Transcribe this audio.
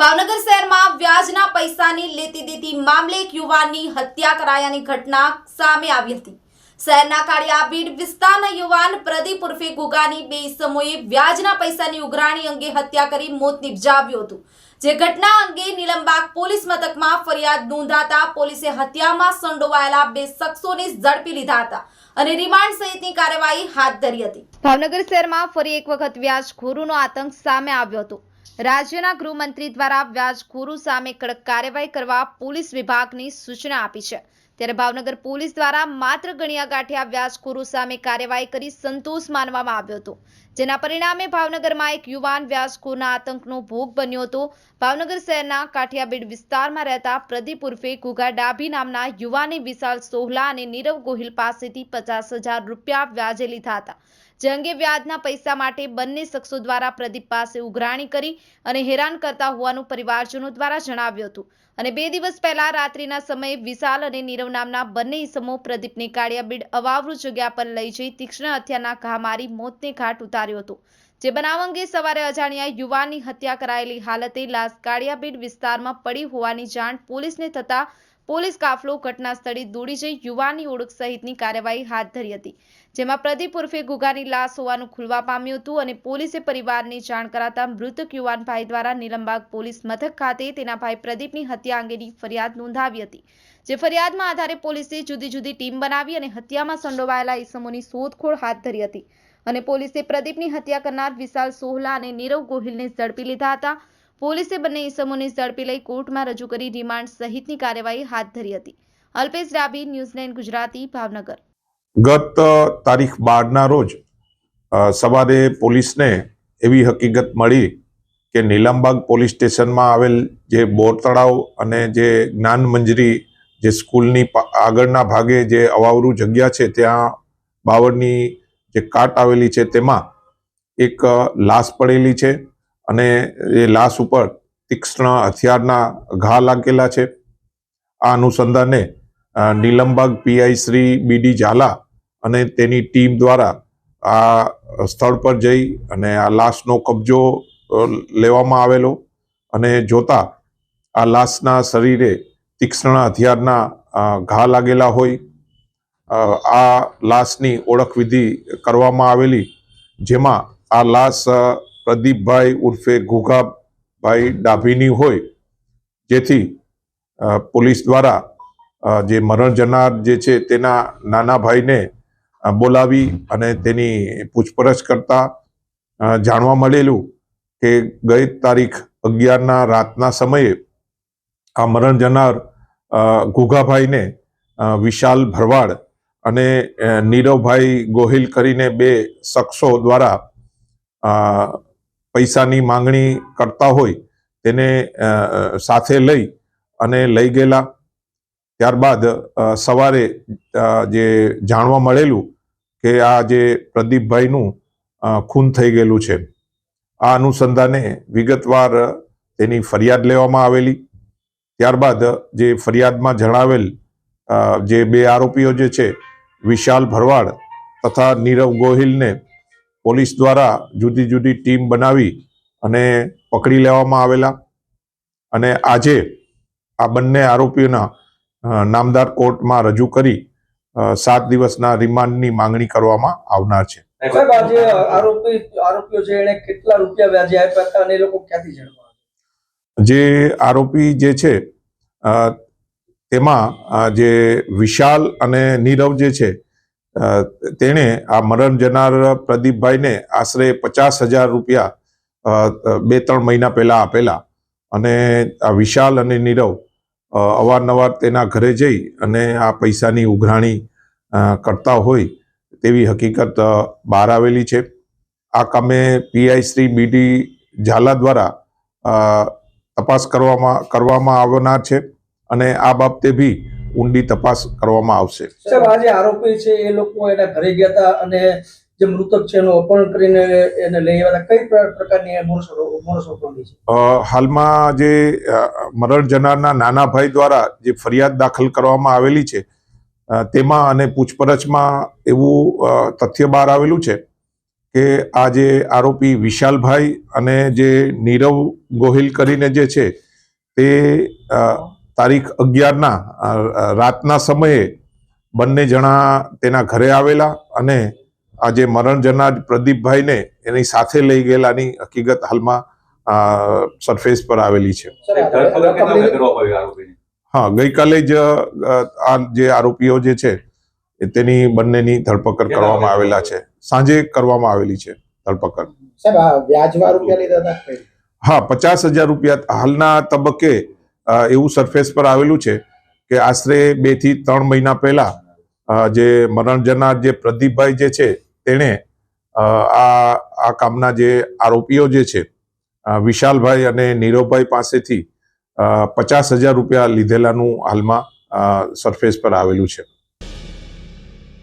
ભાવનગર શહેરમાં વ્યાજના પૈસાની લેતી દેતી મામલે એક યુવાનની હત્યા કરાયાની ઘટના સામે આવી હતી. શહેરના કાળિયાબીડ વિસ્તારના યુવાન પ્રદીપ ઉર્ફે ગુગાની બે સમયે વ્યાજના પૈસાની ઉઘરાણી અંગે હત્યા કરી મોત નિપજાવ્યું હતું. જે ઘટના અંગે નિલંબાગ પોલીસ મથકમાં ફરિયાદ નોંધાતા પોલીસે હત્યામાં સંડોવાયેલા બે શખ્સોને ઝડપી લીધા હતા અને રિમાન્ડ સહિતની કાર્યવાહી હાથ ધરી હતી. ભાવનગર શહેરમાં ફરી એક વખત વ્યાજખોરોનો આતંક સામે આવ્યો હતો. રાજ્યના ગૃહમંત્રી દ્વારા વ્યાજખોરો સામે કડક કાર્યવાહી કરવા પોલીસ વિભાગની સૂચના આપી છે. ત્યારે ભાવનગર પોલીસ દ્વારા માત્ર ગણ્યા ગાંઠિયા વ્યાજખોરો સામે કાર્યવાહી કરી સંતોષ માનવામાં આવ્યો હતો. જેના પરિણામે ભાવનગરમાં એક યુવાન વ્યાજખોરના આતંકનો ભોગ બન્યો હતો. ભાવનગર શહેરના કાઠિયાબીડ વિસ્તારમાં રહેતા પ્રદીપ ઉર્ફે ગુગા ડાભી નામના યુવાને વિશાલ સોહલા અને નીરવ ગોહિલ પાસેથી પચાસ હજાર રૂપિયા વ્યાજે લીધા હતા. જે વ્યાજના પૈસા માટે બંને શખ્સો દ્વારા પ્રદીપ પાસે ઉઘરાણી કરી અને હેરાન કરતા હોવાનું પરિવારજનો દ્વારા જણાવ્યું હતું. અને બે દિવસ પહેલા રાત્રિના સમયે વિશાલ અને નીરવ નામના બંને ઇસમો પ્રદીપને કાળિયાબીડ અવાવરૂ જગ્યા પર લઈ જઈ તીક્ષ્ણ હત્યાના ઘા મારી મોતને ઘાટ ઉતાર્યો હતો. જે બનાવ અંગે સવારે અજાણ્યા યુવાનની હત્યા કરાયેલી હાલતે લાશ કાળિયાબીડ વિસ્તારમાં પડી હોવાની જાણ પોલીસને થતા પોલીસ કાફલો ઘટના દોડી જઈ યુવાનની ઓળખ સહિતની કાર્યવાહી હાથ ધરી હતી. જેમાં પ્રદીપ ઉર્ફે ગુગાની લાશ હોવાનું ખુલવા પામ્યું હતું અને પોલીસે પરિવારને જાણ કરાતા મૃતક યુવાન ભાઈ દ્વારા નિલંબાગ પોલીસ મથક ખાતે તેના ભાઈ પ્રદીપની હત્યા અંગેની ફરિયાદ નોંધાવી હતી. જે ફરિયાદમાં આધારે પોલીસે જુદી જુદી ટીમ બનાવી અને હત્યામાં સંડોવાયેલા ઇસમોની શોધખોળ હાથ ધરી હતી. અને પોલીસે પ્રદીપની હત્યા કરનાર વિશાલ સોહલા અને નીરવ ગોહિલને ઝડપી લીધા હતા. પોલીસે બંને ઇસમોને ઝડપી લઈ કોર્ટમાં રજૂ કરી રિમાન્ડ સહિતની કાર્યવાહી હાથ ધરી હતી. અલ્પેશ ડાબી ન્યૂઝીલેન્ડ ગુજરાતી, ભાવનગર. ગત તારીખ બારના રોજ સવારે પોલીસને એવી હકીકત મળી કે નીલમબાગ પોલીસ સ્ટેશનમાં આવેલ જે બોર તળાવ અને જે જ્ઞાન મંજરી જે સ્કૂલની આગળના ભાગે જે અવાવરું જગ્યા છે, ત્યાં બાવળની જે કાટ આવેલી છે, તેમાં એક લાશ પડેલી છે. અને એ લાશ ઉપર તીક્ષ્ણ હથિયારના ઘા લાગેલા છે. આ અનુસંધાને નીલમબાગ પીઆઈ શ્રી બીડી ઝાલા અને તેની ટીમ દ્વારા આ સ્થળ પર જઈ અને આ લાશનો કબજો લેવામાં આવેલો અને જોતા આ લાશના શરીરે તીક્ષ્ણ હથિયારના ઘા લાગેલા હોય. આ લાશની ઓળખ વિધિ કરવામાં આવેલી, જેમાં આ લાશ પ્રદીપભાઈ ઉર્ફે ઘુઘાભાઈ ડાભીની હોય, જેથી પોલીસ દ્વારા જે મરણ જનાર જે છે તેના નાના ભાઈને બોલાવી અને તેની પૂછપરછ કરતા જાણવા મળેલું કે ગઈ તારીખ અગિયારના રાતના સમયે આ મરણ જનાર ઘુઘાભાઈને વિશાલ ભરવાડ અને નીરવભાઈ ગોહિલ કરીને બે શખ્સો દ્વારા પૈસાની માંગણી કરતા હોય તેને સાથે લઈ અને લઈ ગયેલા. ત્યારબાદ સવારે જે જાણવા મળેલું કે આ જે પ્રદીપભાઈનું ખૂન થઈ ગયેલું છે. આ અનુસંધાને વિગતવાર તેની ફરિયાદ લેવામાં આવેલી. ત્યારબાદ જે ફરિયાદમાં જણાવેલ જે બે આરોપીઓ જે છે, વિશાલ ભરવાડ તથા નીરવ ગોહિલને પોલીસ દ્વારા જુદી જુદી ટીમ બનાવી અને પકડી લેવામાં આવેલા. અને આજે આ બંને આરોપીઓના નામદાર કોર્ટમાં રજૂ કરી સાત દિવસના રિમાન્ડની માંગણી કરવામાં આવનાર છે. જે આરોપી જે છે તેમાં જે વિશાલ અને નીરવ જે છે તેણે આ મરણ જનાર પ્રદીપભાઈને આશરે પચાસ હજાર રૂપિયા બે, ત્રણ મહિના પહેલાં આપેલા અને આ વિશાલ અને નીરવ અવારનવાર તેના ઘરે જઈ અને આ પૈસાની ઉઘરાણી કરતા હોય તેવી હકીકત બહાર આવેલી છે. આ કામે પીઆઈ શ્રી બીડી ઝાલા દ્વારા તપાસ કરવામાં કરવામાં આવનાર છે અને આ બાબતે બી ઊંડી તપાસ કરવામાં આવશે. સાહેબ આ જે આરોપી છે એ લોકો એના ઘરે ગયા હતા અને જે મૃતક છે એનું અપહરણ કરીને એને લઈ આવ્યા કઈ પ્રકારની છે? હાલમાં જે મરણ જનારના નાના ભાઈ દ્વારા જે ફરિયાદ દાખલ કરવામાં આવેલી છે તેમાં અને પૂછપરછમાં એવું તથ્ય બહાર આવેલું છે કે આ જે આરોપી વિશાલભાઈ અને જે નીરવ ગોહિલ કરીને જે છે તે તારીખ અગિયારના રાતના સમયે બંને જણા તેના ઘરે આવેલા અને આ જે મરણ જનાર પ્રદીપભાઈને એની સાથે લઈ ગયેલાની હકીકત હાલમાં સરફેસ પર આવેલી છે. હા ગઈકાલે જ આ જે આરોપીઓ જે છે એ તેની બંનેની ધરપકડ કરવામાં આવેલા છે. સાંજે કરવામાં આવેલી છે ધરપકડ. સાહેબ આ રૂપિયા લીધા હા પચાસ હજાર રૂપિયા હાલના તબક્કે એવું સરફેસ પર આવેલું છે કે આશરે બેથી ત્રણ મહિના પહેલા જે મરણ જનાર જે પ્રદીપભાઈ જે છે, તેણે આ આ કામના જે આરોપીઓ જે છે વિશાલભાઈ અને નીરવભાઈ પાસેથી પચાસ હજાર રૂપિયા લીધેલાનું હાલમાં સરફેસ પર આવેલું છે.